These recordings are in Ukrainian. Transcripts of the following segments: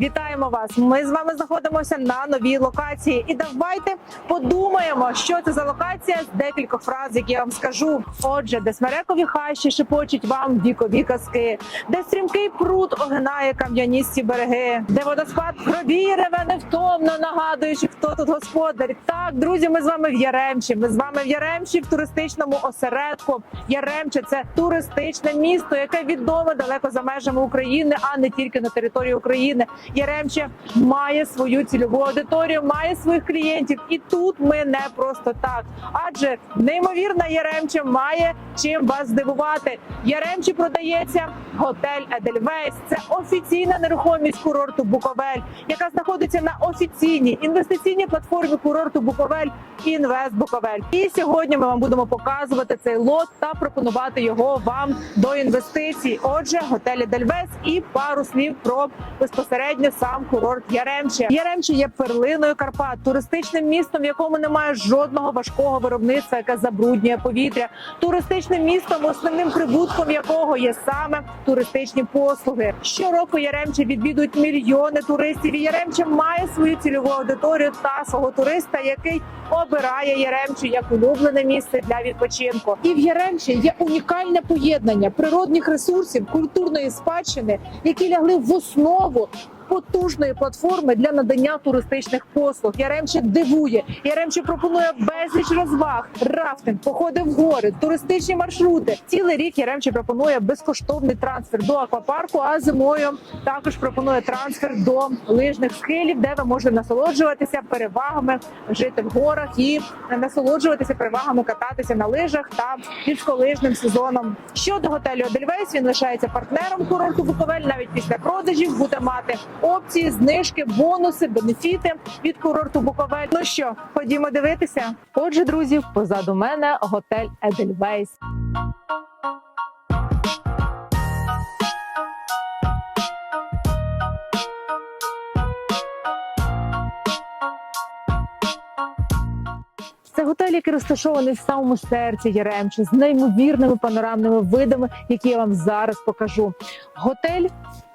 Вітаємо вас! Ми з вами знаходимося на новій локації. І давайте подумаємо, що це за локація з декількох фраз, які я вам скажу. Отже, де смерекові хащі шепочуть вам вікові казки, де стрімкий пруд огинає кам'яністі береги, де водоспад крові реве невтомно, нагадуючи, хто тут господар. Так, друзі, ми з вами в Яремчі. Ми з вами в Яремчі в туристичному осередку. Яремче це туристичне місто, яке відоме далеко за межами України, а не тільки на території України. Яремче має свою цільову аудиторію, має своїх клієнтів, і тут ми не просто так. Адже неймовірна Яремче має чим вас здивувати. Яремче продається готель Едельвейс. Це офіційна нерухомість курорту Буковель, яка знаходиться на офіційній інвестиційній платформі курорту Буковель Інвест Буковель. І сьогодні ми вам будемо показувати цей лот та пропонувати його вам до інвестицій. Отже, готель Едельвейс і пару слів про безпосередньо сам курорт Яремче. Яремче є перлиною Карпат, туристичним містом, в якому немає жодного важкого виробництва, яке забруднює повітря. Туристичним містом, основним прибутком якого є саме туристичні послуги. Щороку Яремче відвідують мільйони туристів. І Яремче має свою цільову аудиторію та свого туриста, який обирає Яремче як улюблене місце для відпочинку. І в Яремче є унікальне поєднання природних ресурсів, культурної спадщини, які лягли в основу. Потужної платформи для надання туристичних послуг Яремче дивує. Яремче пропонує безліч розваг, рафтинг, походи в гори, туристичні маршрути. Цілий рік Яремче пропонує безкоштовний трансфер до аквапарку. А зимою також пропонує трансфер до лижних схилів, де ви можете насолоджуватися перевагами жити в горах і насолоджуватися перевагами кататися на лижах та гірськолижним сезоном. Щодо готелю Едельвейс, він лишається партнером курорту Буковель навіть після продажів буде мати опції, знижки, бонуси, бенефіти від курорту Буковель. Ну що, ходімо дивитися. Отже, друзі, позаду мене готель Едельвейс. Це готель, який розташований в самому серці Яремче з неймовірними панорамними видами, які я вам зараз покажу. Готель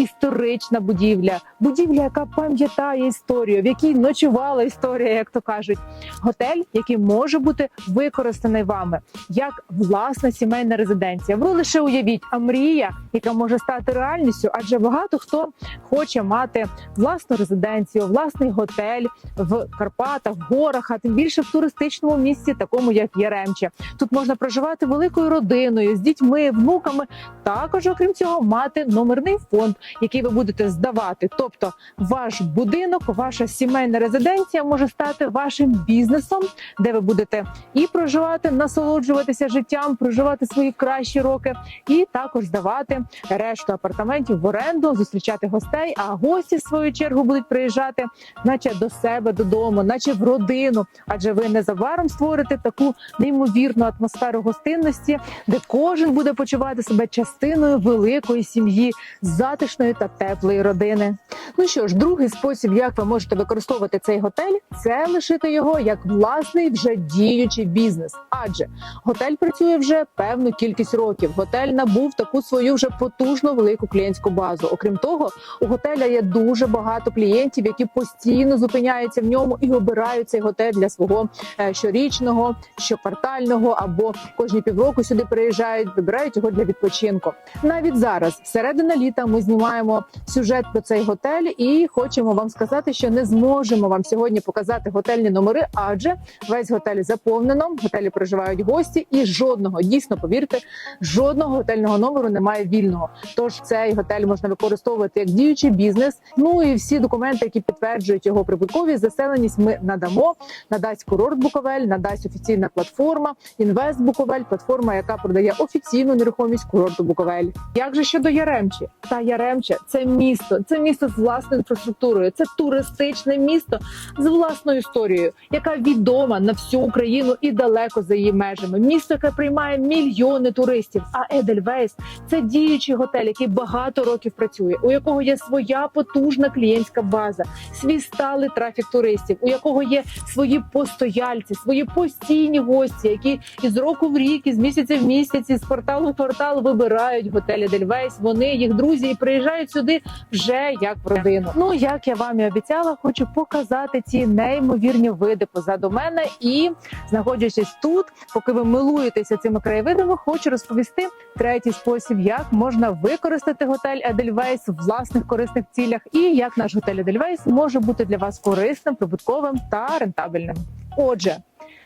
історична будівля, будівля, яка пам'ятає історію, в якій ночувала історія, як то кажуть. Готель, який може бути використаний вами як власна сімейна резиденція. Ви лише уявіть, а мрія, яка може стати реальністю, адже багато хто хоче мати власну резиденцію, власний готель в Карпатах, в горах, а тим більше в туристичному місці, такому як Яремче. Тут можна проживати великою родиною з дітьми, внуками. Також, окрім цього, мати номерний фонд, який ви будете здавати. Тобто, ваш будинок, ваша сімейна резиденція може стати вашим бізнесом, де ви будете і проживати, насолоджуватися життям, проживати свої кращі роки, і також здавати решту апартаментів в оренду, зустрічати гостей. А гості в свою чергу будуть приїжджати, наче до себе додому, наче в родину. Адже ви незабаром створите таку неймовірну атмосферу гостинності, де кожен буде почувати себе частиною великої сім'ї, затишної та теплої родини. Ну що ж, другий спосіб, як ви можете використовувати цей готель, це лишити його як власний вже діючий бізнес. Адже готель працює вже певну кількість років. Готель набув таку свою вже потужну велику клієнтську базу. Окрім того, у готеля є дуже багато клієнтів, які постійно зупиняються в ньому і обирають цей готель для свого е, щорічного, щоквартального або кожні півроку сюди приїжджають, вибирають його для відпочинку. Навіть зараз, середина літа, ми знімаємо сюжет про цей готель і хочемо вам сказати, що не зможемо вам сьогодні показати готельні номери, адже весь готель заповнено. В готелі проживають гості, і жодного дійсно повірте, жодного готельного номеру немає вільного. Тож цей готель можна використовувати як діючий бізнес. Ну і всі документи, які підтверджують його прибутковість, заселеність, ми надамо. Надасть курорт Буковель, надасть офіційна платформа Інвест Буковель, платформа, яка продає офіційну нерухомість курорту Буковель. Як же щодо Яремчі? Та Яремче це місто, це місто з власною інфраструктурою, це туристичне місто з власною історією, яка відома на всю Україну і далеко за її межами. Місто, яке приймає мільйони туристів. А Едельвейс це діючий готель, який багато років працює, у якого є своя потужна клієнтська база, свій сталий трафік туристів, у якого є свої постояльці, свої постійні гості, які із року в рік, із місяця в місяць, із кварталу в квартал вибирають готель Едельвейс. Вони їх друзі і приїжджають сюди вже як в родину. Ну як я вам і обіцяла, хочу показати ці неймовірні види позаду мене. І знаходячись тут, поки ви милуєтеся цими краєвидами, хочу розповісти третій спосіб, як можна використати готель Edelweiss в власних корисних цілях, і як наш готель Edelweiss може бути для вас корисним, прибутковим та рентабельним. Отже.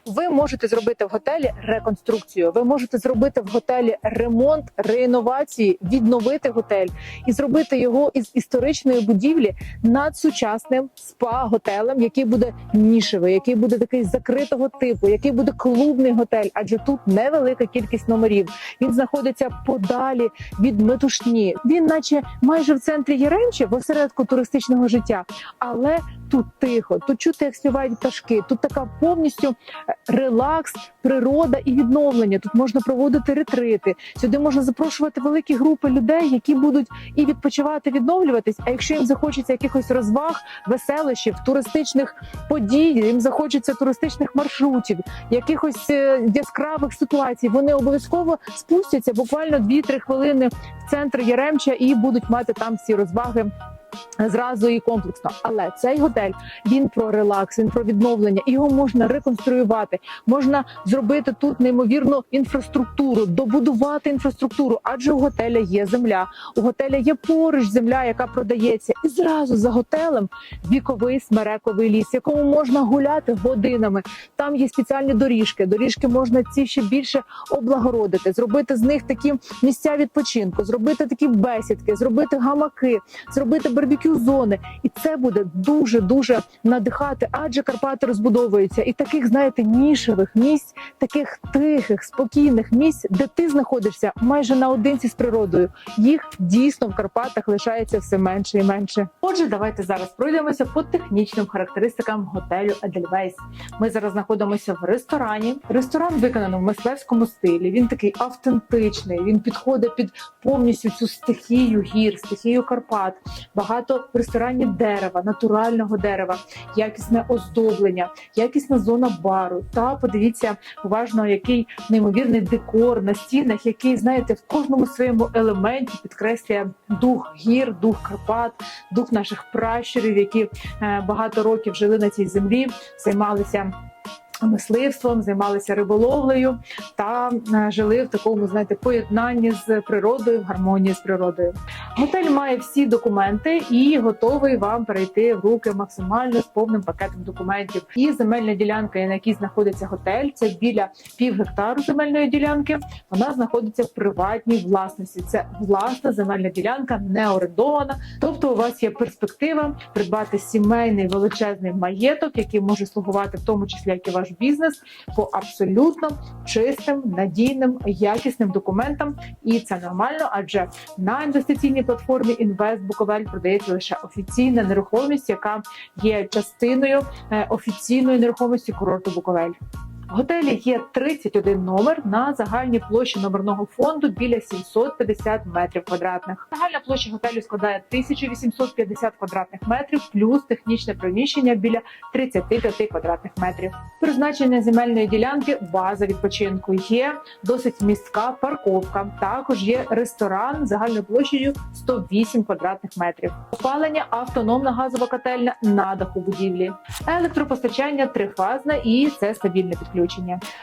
Ви можете зробити в готелі реконструкцію. Ви можете зробити в готелі ремонт, реінновації, відновити готель і зробити його із історичної будівлі надсучасним спа-готелем, який буде нішевий, який буде такий закритого типу, який буде клубний готель. Адже тут невелика кількість номерів. Він знаходиться подалі від метушні. Він, наче майже в центрі Яремчі, в осередку туристичного життя, але тут тихо, тут чути, як співають пташки. Тут така повністю релакс, природа і відновлення. Тут можна проводити ретрити. Сюди можна запрошувати великі групи людей, які будуть і відпочивати, відновлюватись. А якщо їм захочеться якихось розваг, веселощів, туристичних подій, їм захочеться туристичних маршрутів, якихось е, яскравих ситуацій, вони обов'язково спустяться буквально 2-3 хвилини в центр Яремча і будуть мати там всі розваги зразу і комплексно. Але цей готель він про релакс, він про відновлення. Його можна реконструювати, можна зробити тут неймовірну інфраструктуру, добудувати інфраструктуру, адже у готеля є земля. У готеля є поруч земля, яка продається, і зразу за готелем віковий смерековий ліс, якому можна гуляти годинами. Там є спеціальні доріжки. Доріжки можна ці ще більше облагородити, зробити з них такі місця відпочинку, зробити такі бесідки, зробити гамаки, зробити барбекю зони, і це буде дуже дуже надихати, адже Карпати розбудовуються. І таких, знаєте, нішевих місць, таких тихих, спокійних місць, де ти знаходишся майже наодинці з природою. Їх дійсно в Карпатах лишається все менше і менше. Отже, давайте зараз пройдемося по технічним характеристикам готелю Edelweiss. Ми зараз знаходимося в ресторані. Ресторан виконано в мисливському стилі. Він такий автентичний. Він підходить під повністю цю стихію гір, стихію Карпат. Багато в ресторані дерева, натурального дерева, якісне оздоблення, якісна зона бару. Та подивіться уважно, який неймовірний декор на стінах, який знаєте в кожному своєму елементі підкреслює дух гір, дух Карпат, дух наших пращурів, які е, багато років жили на цій землі, займалися. Мисливством займалися риболовлею та е, жили в такому, знаєте, поєднанні з природою, в гармонії з природою. Готель має всі документи і готовий вам перейти в руки максимально з повним пакетом документів. І земельна ділянка, на якій знаходиться готель, це біля пів гектару земельної ділянки. Вона знаходиться в приватній власності. Це власна земельна ділянка, не орендована. Тобто, у вас є перспектива придбати сімейний величезний маєток, який може слугувати в тому числі як і ваш бізнес по абсолютно чистим, надійним, якісним документам, і це нормально, адже на інвестиційній платформі Інвест продається лише офіційна нерухомість, яка є частиною е, офіційної нерухомості курорту Буковель. Готелі є 31 номер на загальній площі номерного фонду біля 750 метрів квадратних. Загальна площа готелю складає 1850 квадратних метрів, плюс технічне приміщення біля 35 квадратних метрів. Призначення земельної ділянки база відпочинку. Є досить містка парковка. Також є ресторан загальною площею 108 квадратних метрів. Опалення автономна газова котельня на даху будівлі. Електропостачання трифазне і це стабільне підключення.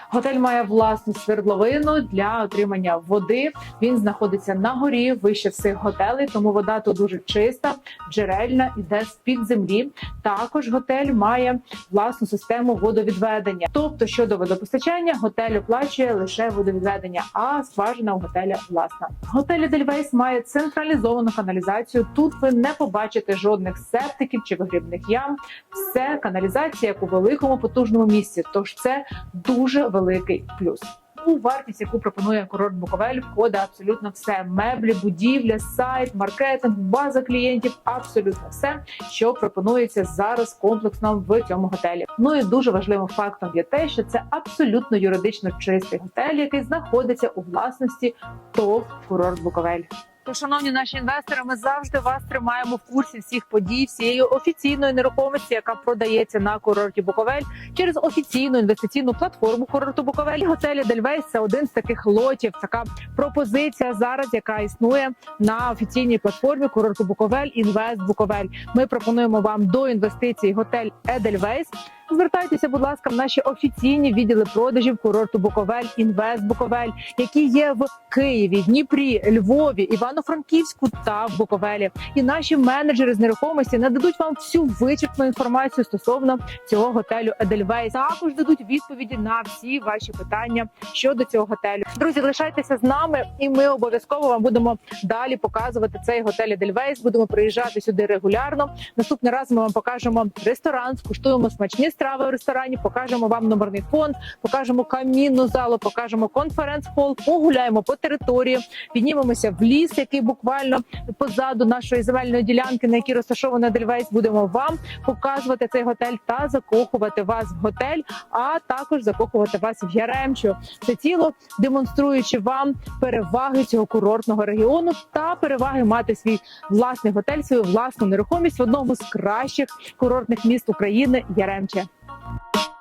Готель має власну свердловину для отримання води. Він знаходиться на горі вище всіх готелей, тому вода тут дуже чиста, джерельна, іде з під землі. Також готель має власну систему водовідведення. Тобто, щодо водопостачання, готель оплачує лише водовідведення, а скважина у готеля власна. Готель Дельвейс має централізовану каналізацію. Тут ви не побачите жодних септиків чи вигрібних ям. Все каналізація як у великому потужному місці. Тож це дуже великий плюс. У вартість, яку пропонує курорт Буковель, входить абсолютно все: меблі, будівля, сайт, маркетинг, база клієнтів абсолютно все, що пропонується зараз комплексно в цьому готелі. Ну і дуже важливим фактом є те, що це абсолютно юридично чистий готель, який знаходиться у власності ТОВ курорт Буковель. То, шановні наші інвестори, ми завжди вас тримаємо в курсі всіх подій, всієї офіційної нерухомості, яка продається на курорті Буковель через офіційну інвестиційну платформу курорту Буковель. Готелі Дельвейс це один з таких лотів. Така пропозиція зараз, яка існує на офіційній платформі курорту Буковель Інвест Буковель. Ми пропонуємо вам до інвестицій готель Едельвейс. Звертайтеся, будь ласка, в наші офіційні відділи продажів курорту Буковель, Інвест Буковель, які є в Києві, Дніпрі, Львові, Івано-Франківську та в Буковелі. І наші менеджери з нерухомості нададуть вам всю вичерпну інформацію стосовно цього готелю Едельвейс. Також дадуть відповіді на всі ваші питання щодо цього готелю. Друзі, лишайтеся з нами, і ми обов'язково вам будемо далі показувати цей готель Едельвейс. Будемо приїжджати сюди регулярно. Наступний раз ми вам покажемо ресторан, скуштуємо смачні страви в ресторані, покажемо вам номерний фонд, покажемо камінну залу, покажемо конференц-хол, погуляємо по території, піднімемося в ліс, який буквально позаду нашої земельної ділянки, на якій розташована Дельвейс. Будемо вам показувати цей готель та закохувати вас в готель, а також закохувати вас в Яремчу. Це ціло демонструючи вам переваги цього курортного регіону та переваги мати свій власний готель, свою власну нерухомість в одному з кращих курортних міст України Яремче. you